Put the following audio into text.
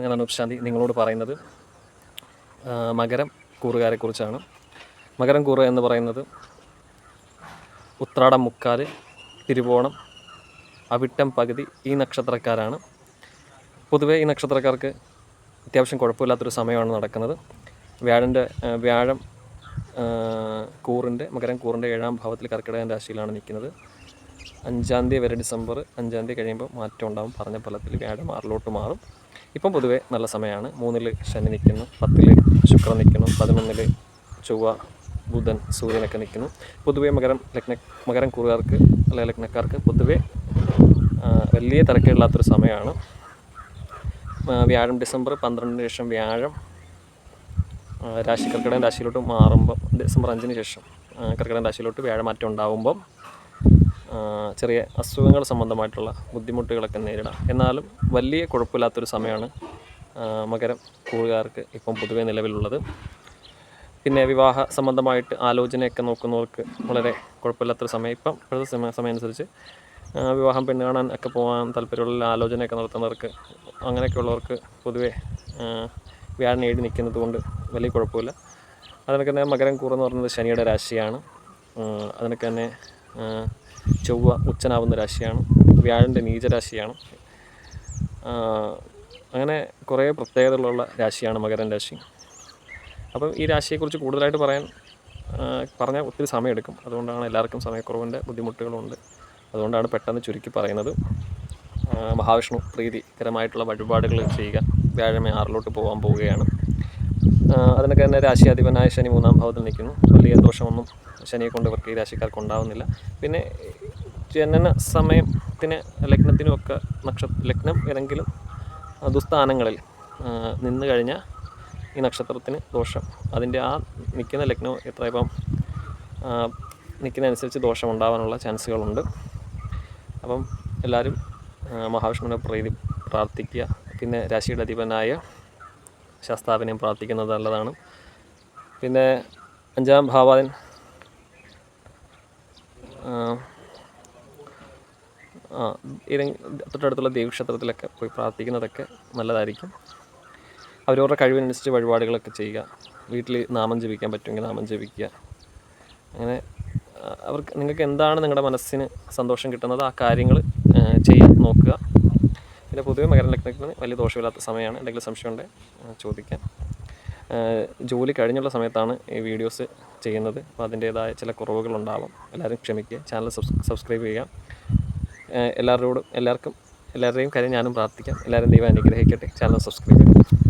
ഞാൻ അനൂപ് നിങ്ങളോട് പറയുന്നത്. മകരം കൂറുകാരെ കുറിച്ചാണ്. മകരം കൂറ് എന്ന് പറയുന്നത് ഉത്രാടം മുക്കാൽ തിരുവോണം അവിട്ടം പകുതി ഈ നക്ഷത്രക്കാരാണ്. പൊതുവേ ഈ നക്ഷത്രക്കാർക്ക് അത്യാവശ്യം കുഴപ്പമില്ലാത്തൊരു സമയമാണ് നടക്കുന്നത്. വ്യാഴന്റെ വ്യാഴം കൂറിന്റെ മകരം കൂറിന്റെ ഏഴാം ഭാവത്തിൽ കർക്കിടകൻ രാശിയിലാണ് നിൽക്കുന്നത്. അഞ്ചാം തീയതി വരെ ഡിസംബർ അഞ്ചാം തീയതി കഴിയുമ്പോൾ മാറ്റം ഉണ്ടാകും പറഞ്ഞ ഫലത്തിൽ വ്യാഴം ആറിലോട്ട് മാറും. ഇപ്പം പൊതുവേ നല്ല സമയമാണ്. മൂന്നിൽ ശനി നിൽക്കുന്നു പത്തിൽ ശുക്രൻ നിൽക്കുന്നു പതിനൊന്നിൽ ചൊവ്വ ബുധൻ സൂര്യനൊക്കെ നിൽക്കുന്നു. പൊതുവേ മകരം ലഗ്ന മകരം കൂറുകാർക്ക് അല്ലെ ലഗ്നക്കാർക്ക് പൊതുവേ വലിയ തിരക്കില്ലാത്തൊരു സമയമാണ്. വ്യാഴം ഡിസംബർ പന്ത്രണ്ടിന് ശേഷം വ്യാഴം രാശി കർക്കിടകൻ രാശിയിലോട്ട് മാറുമ്പോൾ ഡിസംബർ അഞ്ചിന് ശേഷം കർക്കിടകം രാശിയിലോട്ട് വ്യാഴമാറ്റം മാറ്റം ആ, ചെറിയ അസുഖങ്ങൾ സംബന്ധമായിട്ടുള്ള ബുദ്ധിമുട്ടുകളൊക്കെ നേരിടാം. എന്നാലും വലിയ കുഴപ്പമില്ലാത്തൊരു സമയമാണ് മകരം കൂറുകാർക്ക് ഇപ്പം പൊതുവേ നിലവിലുള്ളത്. പിന്നെ വിവാഹ സംബന്ധമായിട്ട് ആലോചനയൊക്കെ നോക്കുന്നവർക്ക് വളരെ കുഴപ്പമില്ലാത്തൊരു സമയം. ഇപ്പം ഇപ്പോഴത്തെ സമയ സമയം അനുസരിച്ച് വിവാഹം പെണ്ണ് കാണാൻ ഒക്കെ പോകാൻ താല്പര്യമുള്ള ആലോചനയൊക്കെ നടത്തുന്നവർക്ക് അങ്ങനെയൊക്കെയുള്ളവർക്ക് പൊതുവേ വ്യാഴം ഏഴ് നിൽക്കുന്നത് കൊണ്ട് വലിയ കുഴപ്പമില്ല. അതിനൊക്കെ തന്നെ മകരം കൂറെന്ന് പറയുന്നത് ശനിയുടെ രാശിയാണ്. അതിനൊക്കെ തന്നെ ചൊവ്വ ഉച്ചനാവുന്ന രാശിയാണ് വ്യാഴന്റെ നീചരാശിയാണ്. അങ്ങനെ കുറേ പ്രത്യേകതകളുള്ള രാശിയാണ് മകരൻ രാശി. അപ്പം ഈ രാശിയെക്കുറിച്ച് കൂടുതലായിട്ട് പറയാൻ പറഞ്ഞാൽ ഒത്തിരി സമയമെടുക്കും. അതുകൊണ്ടാണ് എല്ലാവർക്കും സമയക്കുറവിന്റെ ബുദ്ധിമുട്ടുകളുണ്ട്. അതുകൊണ്ടാണ് പെട്ടെന്ന് ചുരുക്കി പറയുന്നത്. മഹാവിഷ്ണു പ്രീതികരമായിട്ടുള്ള വഴിപാടുകൾ ചെയ്യുക. വ്യാഴമേ ആറിലോട്ട് പോകാൻ പോവുകയാണ്. അതിനൊക്കെ തന്നെ രാശിയാധിപനായ ശനി മൂന്നാം ഭാവത്തിൽ നിൽക്കുന്നു. വലിയ ദോഷമൊന്നും ശനിയെ കൊണ്ട് ഇവർക്ക് ഈ രാശിക്കാർക്ക് ഉണ്ടാവുന്നില്ല. പിന്നെ ജനന സമയത്തിന് ലഗ്നത്തിനും ഒക്കെ നക്ഷ ലഗ്നം ഏതെങ്കിലും ദുസ്ഥാനങ്ങളിൽ നിന്ന് കഴിഞ്ഞാൽ ഈ നക്ഷത്രത്തിന് ദോഷം. അതിന്റെ ആ നിൽക്കുന്ന ലഗ്നം എത്ര ഇപ്പം നിൽക്കുന്നതനുസരിച്ച് ദോഷം ഉണ്ടാവാനുള്ള ചാൻസുകളുണ്ട്. അപ്പം എല്ലാവരും മഹാവിഷ്ണുവിനെ പ്രീതി പ്രാർത്ഥിക്കുക. പിന്നെ രാശിയുടെ അധിപനായ ശാസ്താവിനെയും പ്രാർത്ഥിക്കുന്നത് നല്ലതാണ്. പിന്നെ അഞ്ചാം ഭാവാദൻ. തൊട്ടടുത്തുള്ള ദേവീക്ഷേത്രത്തിലൊക്കെ പോയി പ്രാർത്ഥിക്കുന്നതൊക്കെ നല്ലതായിരിക്കും. അവരവരുടെ കഴിവിനനുസരിച്ച് വഴിപാടുകളൊക്കെ ചെയ്യുക. വീട്ടിൽ നാമം ജപിക്കാൻ പറ്റുമെങ്കിൽ നാമം ജപിക്കുക. അങ്ങനെ അവർക്ക് നിങ്ങൾക്ക് എന്താണ് നിങ്ങളുടെ മനസ്സിന് സന്തോഷം കിട്ടുന്നത്? ആ കാര്യങ്ങൾ ചെയ്യാൻ നോക്കുക. പിന്നെ പൊതുവെ മകര ലഗ്നത്തിന് വലിയ ദോഷമില്ലാത്ത സമയമാണ്. എന്തെങ്കിലും സംശയമുണ്ട്? ചോദിക്കാം. ജോലി കഴിഞ്ഞുള്ള സമയത്താണ് ഈ വീഡിയോസ് ചെയ്യുന്നത്. അപ്പോൾ അതിന്റേതായ ചില കുറവുകളുണ്ടാവും. എല്ലാവരും ക്ഷമിക്കുക. ചാനൽ സബ്സ്ക്രൈബ് ചെയ്യുക. എല്ലാവരോടും എല്ലാവർക്കും എല്ലാവരുടെയും കാര്യം ഞാനും പ്രാർത്ഥിക്കാം. എല്ലാവരും ദൈവം അനുഗ്രഹിക്കട്ടെ. ചാനൽ സബ്സ്ക്രൈബ് ചെയ്യുക